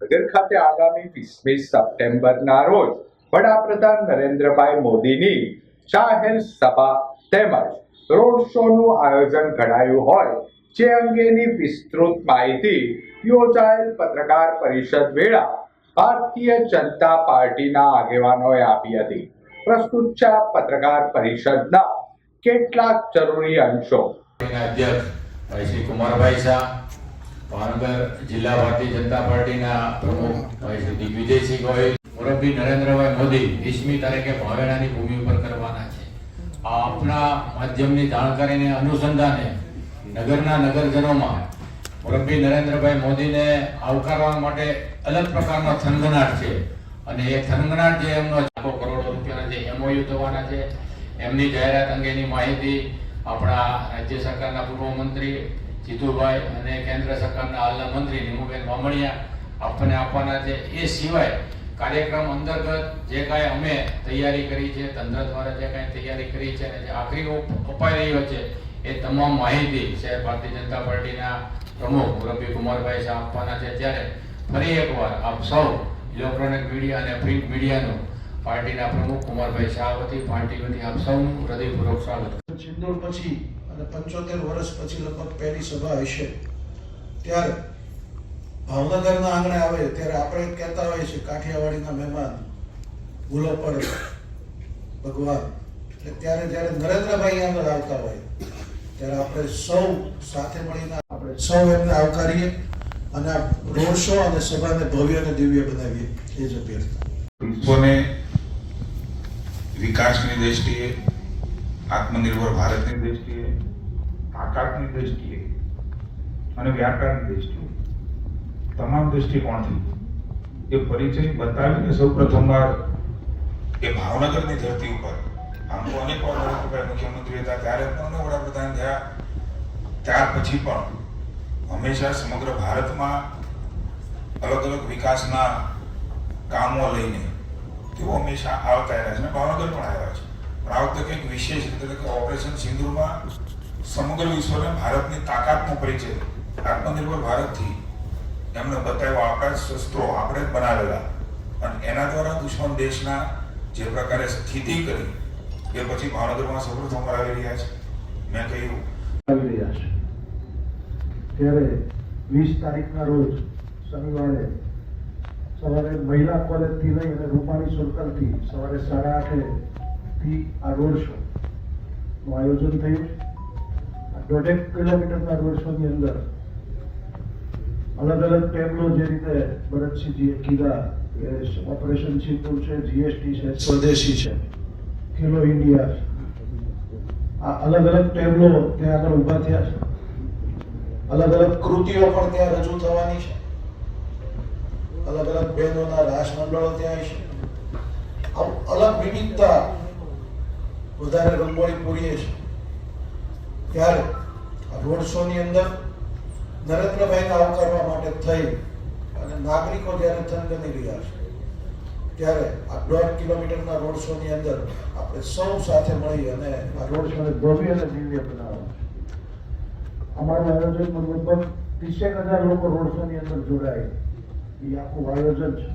ભાવનગર ખાતે આગામી વીસમી સપ્ટેમ્બરના રોજ વડાપ્રધાન નરેન્દ્રભાઈ મોદીની જાહેર સભા તેમજ રોડ શોનું આયોજન ઘડાયું હોય, જે અંગેની વિસ્તૃત માહિતી યોજાયેલ પત્રકાર પરિષદ વેળા ભારતીય જનતા પાર્ટીના આગેવાનોએ આપી હતી. પ્રસ્તુત છે પત્રકાર પરિષદના કેટલાક જરૂરી અંશો. અધ્યક્ષ શ્રી કુમારભાઈ શાહ ભાવનગર જિલ્લા ભારતીય જનતા પાર્ટીના પ્રમુખ ભાઈ દિગ્વિજયસિંહ ગોહિલ, મોરબી નરેન્દ્રભાઈ મોદી વીસમી તારીખે ભાવેણાની ભૂમિ ઉપર કરવાના છે. આ માધ્યમની જાણકારીને અનુસંધાને નગરના નગરજનોમાં મોરબી નરેન્દ્રભાઈ મોદીને આવકારવા માટે અલગ પ્રકારનો થનગનાટ છે. અને એ થનગનાટ જે એમનો લાખો કરોડો રૂપિયાના જે એમઓયુ થવાના છે, એમની જાહેરાત અંગેની માહિતી આપણા રાજ્ય સરકારના પૂર્વ મંત્રી જીતુભાઈ અને કેન્દ્ર સરકારના હાલના મંત્રી નિમુબેન બામણિયા આપણને આપવાના છે. એ સિવાય કાર્યક્રમ અંતર્ગત જે કાંઈ અમે તૈયારી કરી છે, તંત્ર દ્વારા જે કાંઈ તૈયારી કરી છે અને જે આખરી અપાઈ રહ્યો છે, એ તમામ માહિતી શહેર ભારતીય જનતા પાર્ટીના પ્રમુખ રવિ કુમારભાઈ શાહ આપવાના છે. ત્યારે ફરી એકવાર આપ સૌ ઇલેક્ટ્રોનિક મીડિયા અને પ્રિન્ટ મીડિયાનો પાર્ટીના પ્રમુખ કુમારભાઈ શાહ વતી પાર્ટી વતી આપ સૌનું હૃદયપૂર્વક સ્વાગત ચિંદોર પછી અને પંચોતેર વર્ષ પછી લગભગ પહેલી સભા હશે. ત્યારે ભાવનગરના આંગણે આવે, ત્યારે આપણે કહેતા હોઈએ છીએ, કાઠિયાવાડીના મહેમાન ભૂલો ભગવાન. એટલે ત્યારે જ્યારે નરેન્દ્રભાઈ આગળ આવતા હોય, ત્યારે આપણે સૌ સાથે મળીને આપણે સૌ એમને આવકારીએ અને આ રોડ શો અને સભાને ભવ્ય અને દિવ્ય બનાવીએ એ જ અભ્યર્થના. લોકોને વિકાસની દ્રષ્ટિએ આત્મનિર્ભર ભારતની દ્રષ્ટિએ, તાકાતની દ્રષ્ટિએ અને વ્યાપારની દ્રષ્ટિએ. તમામ દૃષ્ટિકોણથી એ પરિચય બતાવીને સૌ પ્રથમવાર એ ભાવનગરની ધરતી ઉપર. આમ તો અનેક વાર નરેન્દ્રભાઈ મુખ્યમંત્રી હતા, ત્યારે પણ વડાપ્રધાન થયા. ત્યાર પછી પણ હંમેશા સમગ્ર ભારતમાં અલગ અલગ વિકાસના કામો લઈને તેઓ હંમેશા આવતા રહ્યા છે. અને ભાવનગર પણ આવ્યા છે. વખતે કંઈક વિશેષ એટલે કે ઓપરેશન સિંદુરમાં સમગ્ર વિશ્વને ભારતની તાકાતનો પરિચય, આત્મનિર્ભર ભારતથી એમને બતાવ્યો, આપણા શસ્ત્રો આપણે જ બનાવેલા. અને એના દ્વારા દુશ્મન દેશના જે પ્રકારે સ્થિતિ કરી, એ પછી ભાવનગરમાં સૌપ્રથમ આવી રહ્યા છે. મેં કહ્યું આવી રહ્યા છે. ત્યારે વીસ તારીખના રોજ શનિવારે સવારે મહિલા કોલેજથી લઈ અને રૂપાણી સર્કલથી સવારે સાડા આઠે થી આ રોડ શો નું આયોજન થયું છે. દોઢેક કિલોમીટરના રોડ શોની અંદર અલગ અલગ ટેબલો જે રીતે ભરતસિંહજીએ કીધા કે ઓપરેશન સિંદૂર છે, જીએસટી છે, સ્વદેશી છે, ખેલો ઇન્ડિયા આ અલગ અલગ ટેબલો ત્યાં આગળ ઊભા થયા છે. અલગ અલગ કૃતિઓ પણ ત્યાં રજૂ થવાની છે. અલગ અલગ બહેનોના રાસમંડળો ત્યાં છે. અલગ વિવિધતા વધારે રંગોળી પૂરીએ છીએ. ત્યારે આ રોડ શોની અંદર નરેન્દ્રભાઈને આવકારવા માટે થઈ અને નાગરિકો જ્યારે થનગની રહ્યા છે, ત્યારે આ દોઢ કિલોમીટરના રોડ શોની અંદર આપણે સૌ સાથે મળી અને આ રોડ શોને ભવ્ય અને દિવ્ય બનાવવા અમારું આયોજનમાં લગભગ ત્રીસેક હજાર લોકો રોડ શોની અંદર જોડાય એ આખું આયોજન છે.